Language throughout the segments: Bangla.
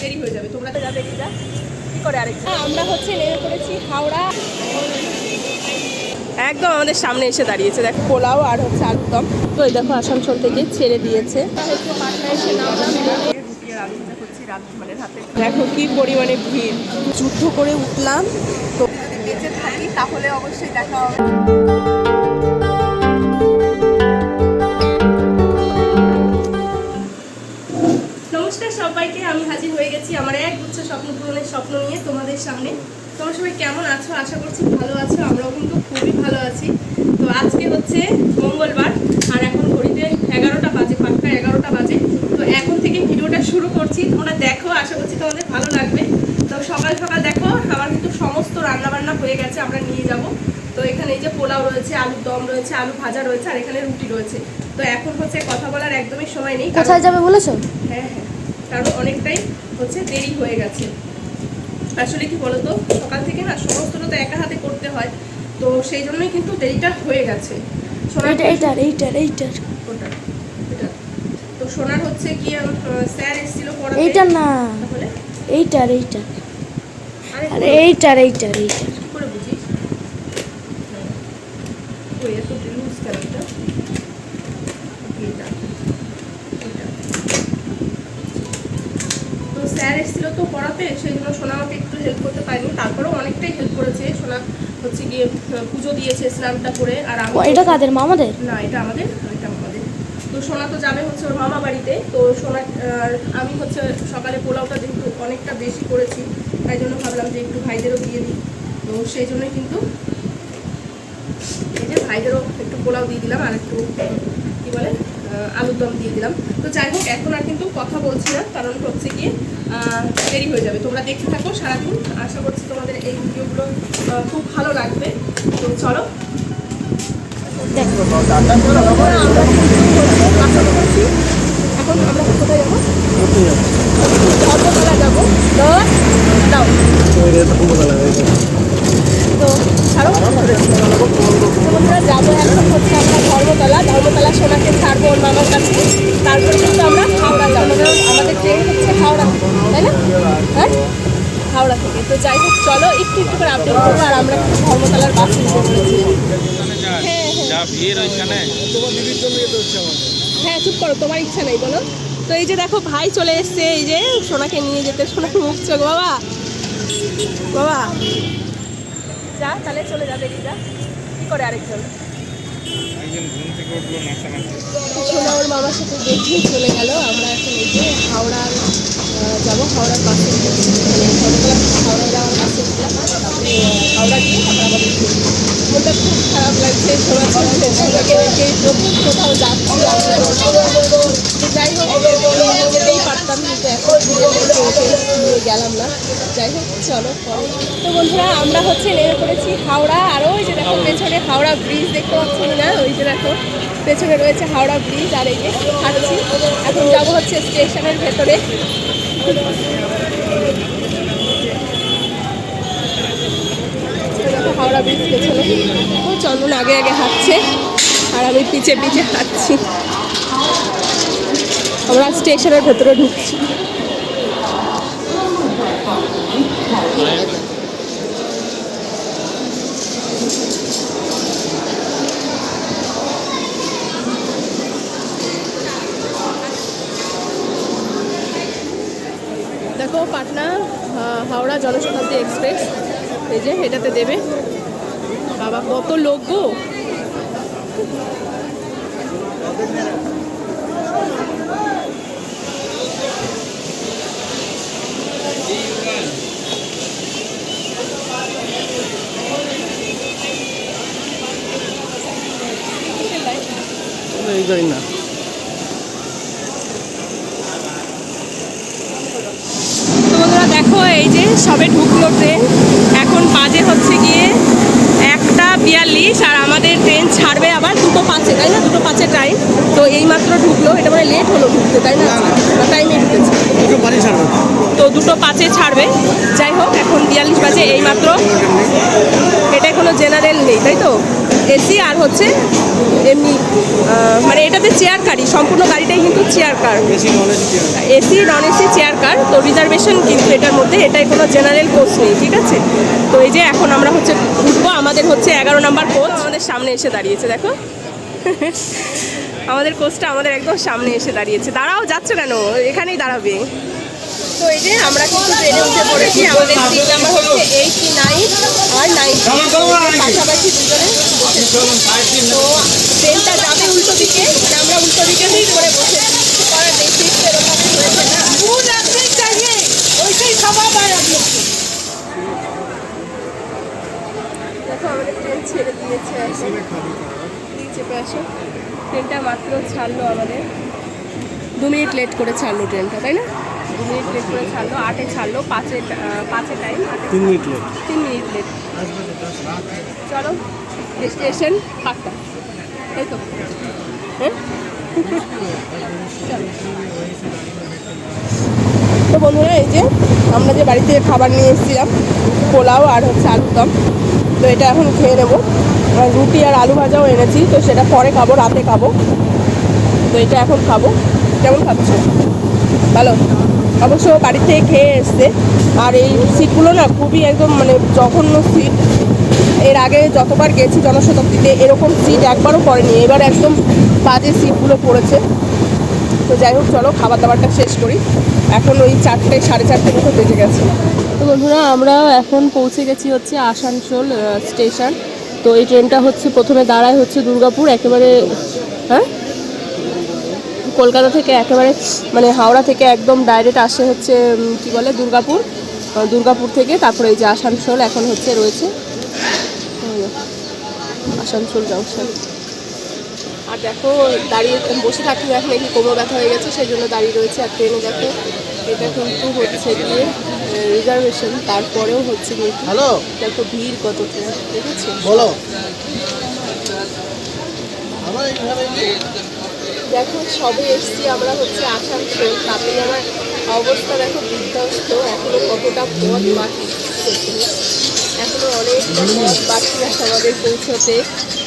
দেরি হয়ে যাবে। তোমরা তো যাবে দিদা কি করে আরেকটা আমরা হচ্ছে নেমে পড়েছি হাওড়া। একদম আমাদের সামনে এসে দাঁড়িয়েছে। দেখো পোলাও আর হচ্ছে আলুর দম। তো এই দেখো আসানসোল থেকে ছেড়ে দিয়েছে। দেখো কি পরিমাণে ভিড়। যুদ্ধ করে উঠলাম। তো বেঁচে থাকি তাহলে অবশ্যই দেখা হবে। গেছি আমার এক গুচ্ছ স্বপ্ন পূরণের স্বপ্ন নিয়ে তোমাদের সামনে। তোমরা সবাই কেমন আছো? আশা করছি ভালো আছো আমরাও কিন্তু খুবই ভালো আছি। তো আজকে হচ্ছে মঙ্গলবার আর এখন ঘড়িতে এগারোটা বাজে পাক্কা এগারোটা বাজে। তো এখন থেকে ভিডিওটা শুরু করছি তোমরা দেখো আশা করছি তোমাদের ভালো লাগবে। তো সকাল সকাল দেখো আমার কিন্তু সমস্ত রান্নাবান্না হয়ে গেছে আমরা নিয়ে যাব। তো এখানে এই যে পোলাও রয়েছে আলুর দম রয়েছে আলু ভাজা রয়েছে আর এখানে রুটি রয়েছে। তো এখন হচ্ছে কথা বলার একদমই সময় নেই কোথায় যাবে বলেছ? হ্যাঁ হ্যাঁ। কারণ অনেকটাই হচ্ছে দেরি হয়ে গেছে। আসলে কি বলতো সকাল থেকে না সমস্তটা তো একা হাতে করতে হয় তো সেই জন্যই কিন্তু দেরিটা হয়ে গেছে। সোনার এইটার এইটার এইটার? এটা। তো সোনার হচ্ছে কি স্যার এসেছিল পড়াতে? এইটার না। তাহলে? এইটার এইটার। আরে এইটার এইটার এইটার। কি করে বুঝিস? হ্যাঁ। ওই এত লুজ কেন এটা এটা এটা তো স্যার এসেছিল তো পড়াতে সেই জন্য সোনা আমাকে একটু হেল্প করতে পারিনি। তারপরেও অনেকটাই হেল্প করেছে। সোনা হচ্ছে গিয়ে পুজো দিয়েছে স্নানটা করে আর আমি এটা কাদের? মামাদের? না এটা আমাদের এটা আমাদের। তো সোনা তো যাবে হচ্ছে ওর মামা বাড়িতে। তো সোনা আর আমি হচ্ছে সকালে পোলাওটা যেহেতু অনেকটা বেশি করেছি তাই জন্য ভাবলাম যে একটু ভাইদেরও দিয়ে দিই। তো সেই জন্যই কিন্তু এই যে ভাইদেরও একটু পোলাও দিয়ে দিলাম আর একটু কী বলে? আলুর দম দিয়ে দিলাম। তো যাই হোক এখন আর কিন্তু কথা বলছি না কারণ হচ্ছে গিয়ে দেরি হয়ে যাবে। তোমরা দেখতে থাকো সারাদিন। আশা করছি তোমাদের এই ভিডিওগুলো খুব ভালো লাগবে। তো চলো। এখন আমরা কোথায় যাব? ধর্মতলা যাব? তো দাও তো ছাড়ো তো বন্ধুরা যাব এখন হচ্ছে আমরা ধর্মতলা ধর্মতলা সোনাকে ছাড়বো ওর মামার কাছে। তারপরে কিন্তু আমরা হাওড়া যাব। আমাদের ট্রেন হচ্ছে হাওড়া থেকে তাই না? হ্যাঁ? হাওড়া থেকে। তো যাই হোক চলো একটু একটু করে আপডেট করব আর আমরা কিন্তু ধর্মতলার বাস নিতে পেরেছি হ্যাঁ হ্যাঁ। যা ভিড় ওইখানে। হ্যাঁ চুপ করো তোমার ইচ্ছা নেই বলো। তো এই যে দেখো ভাই চলে এসছে এই যে সোনাকে নিয়ে যেতে সোনার মুখ চোখ বাবা। বাবা। যা তাহলে চলে যাবে যা। কি করে আরেকজন? সোনা মামার সাথে দেখিয়ে চলে গেল। আমরা এখন এই যে হাওড়ার যাব হাওড়ার বাসে। হাওড়া যাওয়ার বাসে তারপরে হাওড়া খুব খারাপ লাগছে সোনা ছেড়ে সোনাকে রেখে নতুন কোথাও যাচ্ছি আমরা তো যাই হোক নিয়ে যেতেই পারতাম কিন্তু এখন ঘুরে দেখে ওকে নিয়ে গেলাম না। যাই হোক, চলো তো বন্ধুরা, আমরা হচ্ছে নেমে পড়েছি হাওড়া। আর ওই যে দেখো, পেছনে হাওড়া ব্রিজ দেখতে পাচ্ছি না? ওই যে দেখো, পেছনে রয়েছে হাওড়া ব্রিজ আর এই যে হাঁটছি। এখন যাব হচ্ছে স্টেশনের ভেতরে। হাওড়া ব্রিজ চন্দন আগে আগে হাঁটছে, আর আমি পিছে পিছে হাঁটছি। আমরা স্টেশনের ভেতরে ঢুকছি। দেখো পাটনা হাওড়া জনশতাব্দী এক্সপ্রেস। এই যে এটাতে দেবে। বাবা কত লোক গো। এই করি না বন্ধুরা দেখো এই যে সবে ঢুকলো ট্রেন এখন বাজে হচ্ছে গিয়ে একটা বিয়াল্লিশ আর আমাদের ট্রেন ছাড়বে আবার দুটো পাঁচে তাই না? দুটো পাঁচে টাইম তো এইমাত্র ঢুকলো এটা মানে লেট হলো ঢুকতে তাই না? টাইমে ঢুকেছে। তো দুটো পাঁচে ছাড়বে। যাই হোক এখন বিয়াল্লিশ বাজে এইমাত্র। এটা এখনও কোনো জেনারেল নেই তাই তো? এসি আর হচ্ছে এমনি মানে এটাতে চেয়ার কারই সম্পূর্ণ গাড়িটাই কিন্তু chair car AC non AC chair car তো রিজার্ভেশন কিন্তু এটার মধ্যে এটাই কোনো জেনারেল কোচ নেই ঠিক আছে? তো এই যে এখন আমরা হচ্ছে উঠবো আমাদের হচ্ছে এগারো নাম্বার কোচ আমাদের সামনে এসে দাঁড়িয়েছে দেখো। আমাদের কোচটা আমাদের একদম সামনে এসে দাঁড়িয়েছে। দাঁড়াও যাচ্ছে কেন? এখানেই দাঁড়াবে। তো এই যে আমরা কিন্তু ট্রেনে উঠে পড়েছি আমাদের সিট নাম্বার হচ্ছে এইটটি নাইন আর নাইন পাশাপাশি দুজনে তো ট্রেনটা যাবে উল্টো দিকে মানে আমরা উল্টো দিকে করে বসে সিট এরকম হয়েছে না। দেখো আমাদের ট্রেন ছেড়ে দিয়েছে নিচে আসো ট্রেনটা মাত্র ছাড়লো আমাদের। দু মিনিট লেট করে ছাড়লো ট্রেনটা তাই না? দু মিনিট লেট করে ছাড়লো আটে ছাড়লো পাঁচে আহ, পাঁচে টাইম তিন মিনিট লেট তিন মিনিট লেট চলো পাঁচটা। তো। হ্যাঁ। তো বন্ধুরা এই যে আমরা যে বাড়ি থেকে খাবার নিয়ে এসেছিলাম পোলাও আর হচ্ছে আলুর দম তো এটা এখন খেয়ে নেব। আর রুটি আর আলু ভাজাও এনেছি তো সেটা পরে খাব রাতে খাব। তো এটা এখন খাব। কেমন খাচ্ছ? ভালো? অবশ্য বাড়ি থেকে খেয়ে এসছে। আর এই সিটগুলো না খুবই একদম মানে জঘন্য সিট। এর আগে যতবার গেছি জনশতাব্দীতে এরকম সিট একবারও পড়েনি। এবার একদম বাজে সিটগুলো পড়েছে। তো যাই হোক, চলো খাবার দাবারটা শেষ করি। এখন ওই চারটে সাড়ে চারটে মতো বেজে গেছে। তো বন্ধুরা, আমরা এখন পৌঁছে গেছি হচ্ছে আসানসোল স্টেশন। তো এই ট্রেনটা হচ্ছে প্রথমে দাঁড়ায় হচ্ছে দুর্গাপুর, একেবারে হ্যাঁ? কলকাতা থেকে একেবারে মানে হাওড়া থেকে একদম ডাইরেক্ট আসে হচ্ছে কি বলে দুর্গাপুর। দুর্গাপুর থেকে তারপরে এই যে আসানসোল এখন হচ্ছে রয়েছে। আসানসোল জংশন আর দেখো দাঁড়িয়ে বসে থাকতে এখন একটু কোমর ব্যথা হয়ে গেছে সেই জন্য দাঁড়িয়ে রয়েছে আর ট্রেনে দেখো। এটা কিন্তু হচ্ছে গিয়ে রিজার্ভেশন তারপরেও হচ্ছে গিয়ে কি- হ্যালো? দেখো ভিড় কত দেখেছ? বলো। দেখো, সবে এসছি আমরা হচ্ছে আসানসোল। তাতে আমার অবস্থা দেখো বিধ্বস্ত। এখনও কতটা পথ বাকি এখনও অনেকটা পথ বাকি আছে আমাদের পৌঁছতে।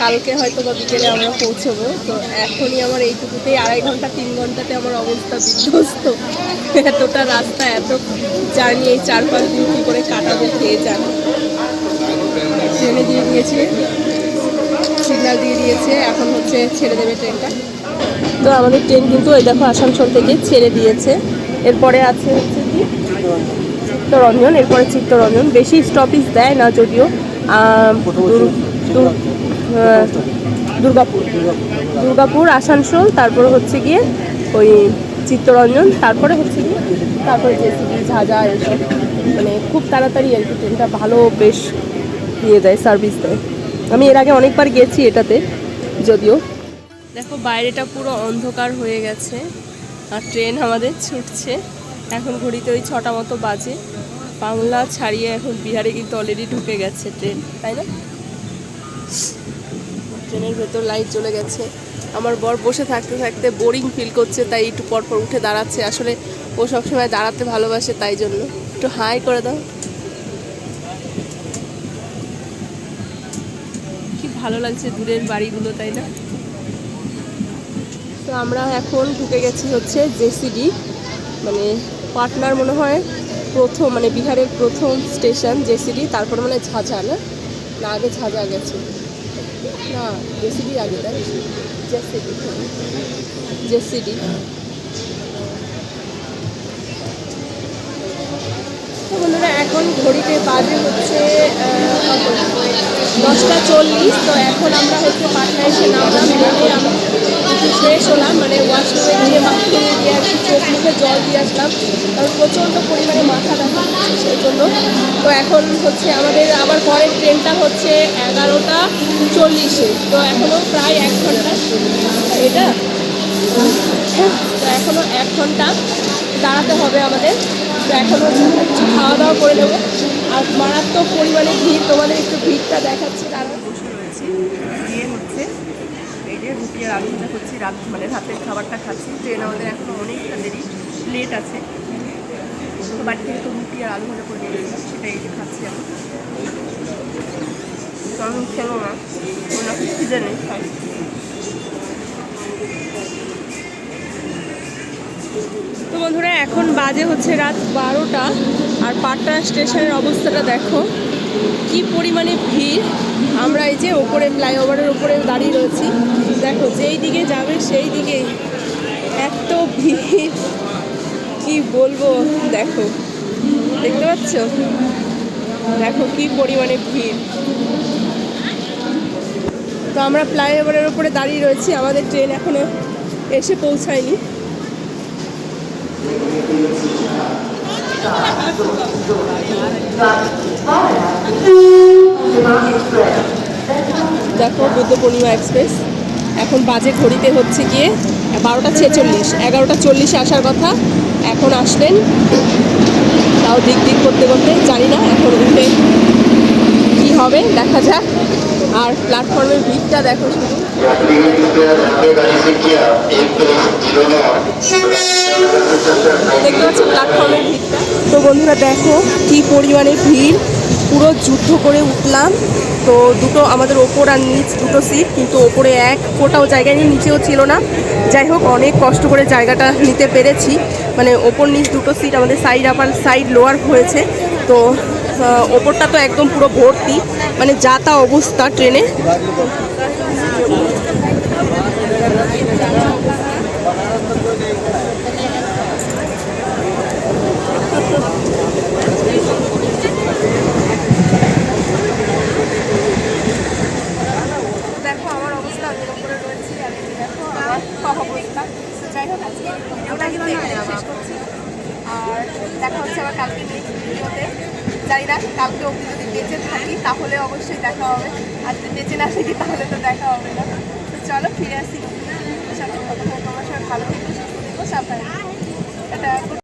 কালকে হয়তো বা বিকেলে আমরা পৌঁছবো। তো এখনই আমার এইটুকুতেই আড়াই ঘণ্টা, তিন ঘন্টাতে আমার অবস্থা বিধ্বস্ত। এতটা রাস্তা, এত জার্নি, এই চার পাঁচ দিন কী করে কাটাবো খেয়ে যান ট্রেনে দিয়ে দিয়েছে, সিগন্যাল দিয়ে দিয়েছে। এখন হচ্ছে ছেড়ে দেবে ট্রেনটা। তো আমাদের ট্রেন কিন্তু ওই দেখো আসানসোল থেকে ছেড়ে দিয়েছে। এরপরে আছে হচ্ছে কি? চিত্তরঞ্জন। এরপরে চিত্তরঞ্জন। বেশি স্টপেজ দেয় না যদিও আহ, দুর্গাপুর। দুর্গাপুর আসানসোল তারপরে হচ্ছে গিয়ে ওই চিত্তরঞ্জন তারপরে হচ্ছে গিয়ে তারপরে জেসিবি ঝাঁঝা এসব। মানে খুব তাড়াতাড়ি আর কি ট্রেনটা ভালো বেশ দিয়ে দেয় সার্ভিস দেয়। আমি এর আগে অনেকবার গেছি এটাতে যদিও। দেখো, বাইরেটা পুরো অন্ধকার হয়ে গেছে আর ট্রেন আমাদের ছুটছে। এখন ঘড়িতে ওই ছটা মতো বাজে। বাংলা ছাড়িয়ে এখন বিহারে কিন্তু অলরেডি ঢুকে গেছে ট্রেন, তাই না? ট্রেনের ভেতর লাইট চলে গেছে। আমার বর বসে থাকতে থাকতে বোরিং ফিল করছে, তাই একটু পর পর উঠে দাঁড়াচ্ছে। আসলে ও সবসময় দাঁড়াতে ভালোবাসে, তাই জন্য। একটু হাই করে দাও। কি ভালো লাগছে দূরের বাড়িগুলো, তাই না? তো আমরা এখন ঢুকে গেছি হচ্ছে জেসিডি মানে পাটনার মনে হয় প্রথম মানে বিহারের প্রথম স্টেশন জেসিডি তারপর মানে ঝাঝা, না? না, আগে ঝাঝা গেছে। না জেসিডি আগে, তাই জেসিডি জেসিডি বন্ধুরা, এখন ঘড়িতে বাজে হচ্ছে দশটা চল্লিশ, তো এখন আমরা হচ্ছে পাটনায় এসে নামলাম ফ্রেশ হলাম মানে ওয়াশরুমে গিয়ে বাথরুমে গিয়ে আর কি চোখ মুখে জল দিয়ে আসলাম। কারণ প্রচণ্ড পরিমাণে মাথা করছে, সেই জন্য। তো এখন হচ্ছে আমাদের আবার পরের ট্রেনটা হচ্ছে এগারোটা চল্লিশে। তো এখনও প্রায় এক ঘণ্টা। এটা? তো এখনও এক ঘণ্টা দাঁড়াতে হবে আমাদের। তো এখনও কিছু খাওয়া দাওয়া করে নেব। আর মারাত্মক পরিমাণে ভিড়, তোমাদের একটু ভিড়টা দেখাচ্ছি তারা বসে রুটি আর আলু ভাজা করছি রাত মানে রাতের খাবারটা খাচ্ছি। ট্রেন আমাদের এখন অনেকটা দেরি লেট আছে। তো বাড়ি থেকে তো রুটি আর আলু ভাজা করে গেছিলাম সেটা খাচ্ছি আমি খেলো না ওনাকে খিদে নেই খাই তো বন্ধুরা, এখন বাজে হচ্ছে রাত বারোটা, আর পাটনা স্টেশনের অবস্থাটা দেখো। কি পরিমাণে ভিড় আমরা এই যে ওপরে ফ্লাইওভারের ওপরে দাঁড়িয়ে রয়েছি, দেখো যেই দিকে যাবে সেই দিকে এত ভিড়। কি বলব, দেখো, দেখতে পাচ্ছ? দেখো কি পরিমাণে ভিড়। তো আমরা ফ্লাইওভারের ওপরে দাঁড়িয়ে রয়েছি, আমাদের ট্রেন এখনও এসে পৌঁছায়নি। দেখো বুদ্ধ পূর্ণিমা এক্সপ্রেস। এখন বাজে ঘড়িতে হচ্ছে গিয়ে বারোটা ছেচল্লিশ। এগারোটা চল্লিশে আসার কথা। এখন আসলেন। তাও দিক দিক করতে করতে, জানি না এখন উঠে কি হবে, দেখা যাক। আর প্ল্যাটফর্মের ভিড়টা দেখো শুধু। দেখতে পাচ্ছি প্ল্যাটফর্মের ভিড়টা। তো বন্ধুরা দেখো কি পরিমাণে ভিড়। পুরো যুদ্ধ করে উঠলাম। তো দুটো আমাদের ওপর আর নিচ দুটো সিট, কিন্তু ওপরে এক ফোটাও জায়গায় নিয়ে নিচেও ছিল না। যাই হোক, অনেক কষ্ট করে জায়গাটা নিতে পেরেছি। মানে ওপর নিচ দুটো সিট আমাদের সাইড আপার সাইড লোয়ার হয়েছে। তো ওপরটা তো একদম পুরো ভর্তি। মানে যা তা অবস্থা ট্রেনে দেখো আমার অবস্থা আমি উপরে রয়েছি আর এই যে দেখো আমার অবস্থা তো যাই হোক আজকে ভিডিওটা কিন্তু এখানে শেষ করছি আর দেখা হচ্ছে আবার কালকে নেক্সট ভিডিওতে জানি না, কালকে অবধি যদি বেঁচে থাকি তাহলে অবশ্যই দেখা হবে। আর যদি বেঁচে না থাকি তাহলে তো দেখা হবে না। তো চলো ফিরে আসি। সাথে তোমার সঙ্গে ভালো থেকো, সুস্থ থেকো, সাবধানে